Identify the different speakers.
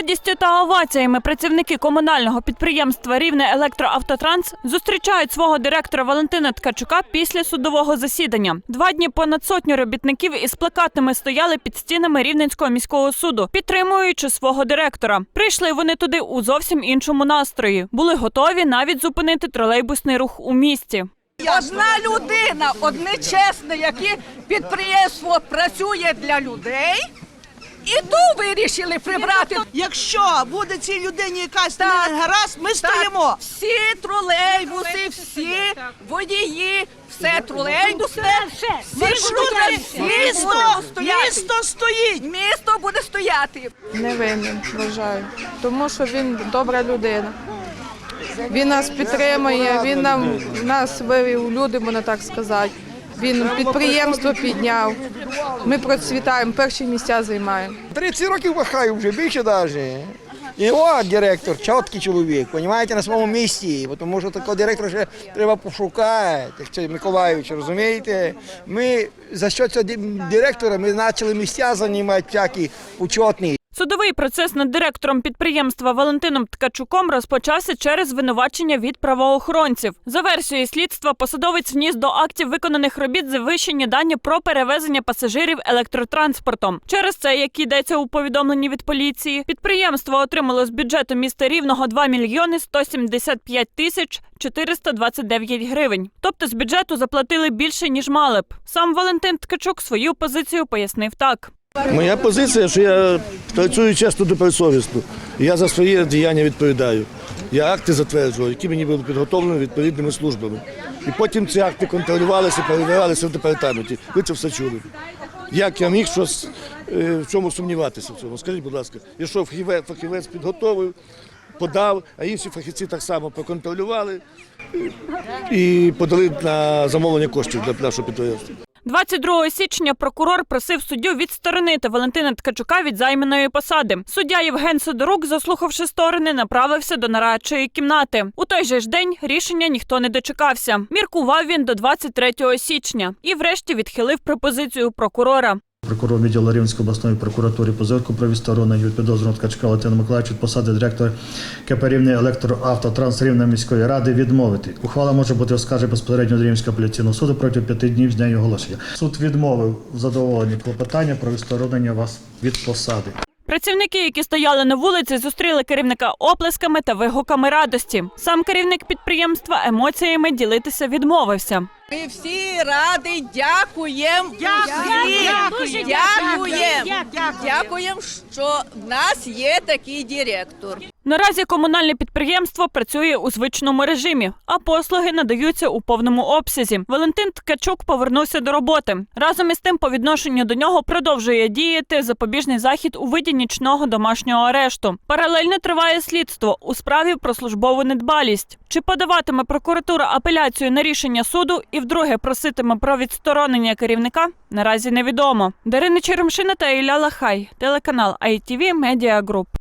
Speaker 1: радістю та оваціями працівники комунального підприємства Рівне Електроавтотранс зустрічають свого директора Валентина Ткачука після судового засідання. Два дні понад сотню робітників із плакатами стояли під стінами Рівненського міського суду, підтримуючи свого директора. Прийшли вони туди у зовсім іншому настрої. Були готові навіть зупинити тролейбусний рух у місті.
Speaker 2: Одна людина, одне чесне, яке підприємство працює для людей, і ту вирішили прибрати.
Speaker 3: Якщо буде цій людині якась
Speaker 2: Так.
Speaker 3: не гаразд, ми
Speaker 2: Так,
Speaker 3: стоїмо.
Speaker 2: всі тролейбуси, всі водії, все тролейбуси, всі люди, всі
Speaker 3: Місто,
Speaker 2: будемо стояти.
Speaker 3: місто стоїть.
Speaker 2: Місто буде стояти.
Speaker 4: Не винен, вважаю. Тому що він добра людина. Він нас підтримує, він нам нас вивів люди, можна так сказати. Він підприємство підняв. Ми процвітаємо, перші місця займаємо.
Speaker 5: 30 років пахаю вже, більше навіть. І о, директор, чіткий чоловік, розумієте, на своєму місці, тому що такого директора ще треба пошукати, це Миколаївич, розумієте? Ми за що цього директора ми почали місця займати всякі учетні.
Speaker 1: Судовий процес над директором підприємства Валентином Ткачуком розпочався через звинувачення від правоохоронців. За версією слідства, посадовець вніс до актів виконаних робіт завищені дані про перевезення пасажирів електротранспортом. Через це, як йдеться у повідомленні від поліції, підприємство отримало з бюджету міста Рівного 2 мільйони 175 тисяч 429 гривень. Тобто з бюджету заплатили більше ніж мали б. Сам Валентин Ткачук свою позицію пояснив так.
Speaker 6: Моя позиція, що я працюю чесно добросовісно. Я за свої діяння відповідаю. Я акти затверджував, які мені були підготовлені відповідними службами. І потім ці акти контролювалися, перевірялися в департаменті. Ви це все чули. Як я міг щось е, в чому сумніватися в цьому? Скажіть, будь ласка, якщо фахівець, фахівець підготовив, подав, а інші фахівці так само проконтролювали і подали на замовлення коштів для нашого підприємства.
Speaker 1: 22 січня прокурор просив суддю відсторонити Валентина Ткачука від займаної посади. Суддя Євген Сидорук, заслухавши сторони, направився до нарадчої кімнати. У той же ж день рішення ніхто не дочекався. Міркував він до 23 січня і, врешті, відхилив пропозицію прокурора.
Speaker 7: Прокурор відділу Рівненської обласної прокуратури Позирку про відсторонення від підозрюваного Ткачка Латина Миколаївича від посади директора КП Рівне електроавтотранс Рівне міської ради відмовити. Ухвала може бути оскаржена безпосередньо до Рівненського апеляційного суду протягом п'яти днів з дня його оголошення. Суд відмовив задоволені клопотання про відсторонення вас від посади.
Speaker 1: Працівники, які стояли на вулиці, зустріли керівника оплесками та вигуками радості. Сам керівник підприємства емоціями ділитися відмовився.
Speaker 2: Ми всі раді, дякуємо. Дякуємо. Дякуємо, що в нас є такий директор.
Speaker 1: Наразі комунальне підприємство працює у звичному режимі, а послуги надаються у повному обсязі. Валентин Ткачук повернувся до роботи. Разом із тим, по відношенню до нього продовжує діяти запобіжний захід у виді нічного домашнього арешту. Паралельно триває слідство у справі про службову недбалість. Чи подаватиме прокуратура апеляцію на рішення суду і вдруге проситиме про відсторонення керівника? Наразі невідомо. Дарина Черемшина та Ілля Лахай, телеканал ITV Media Group.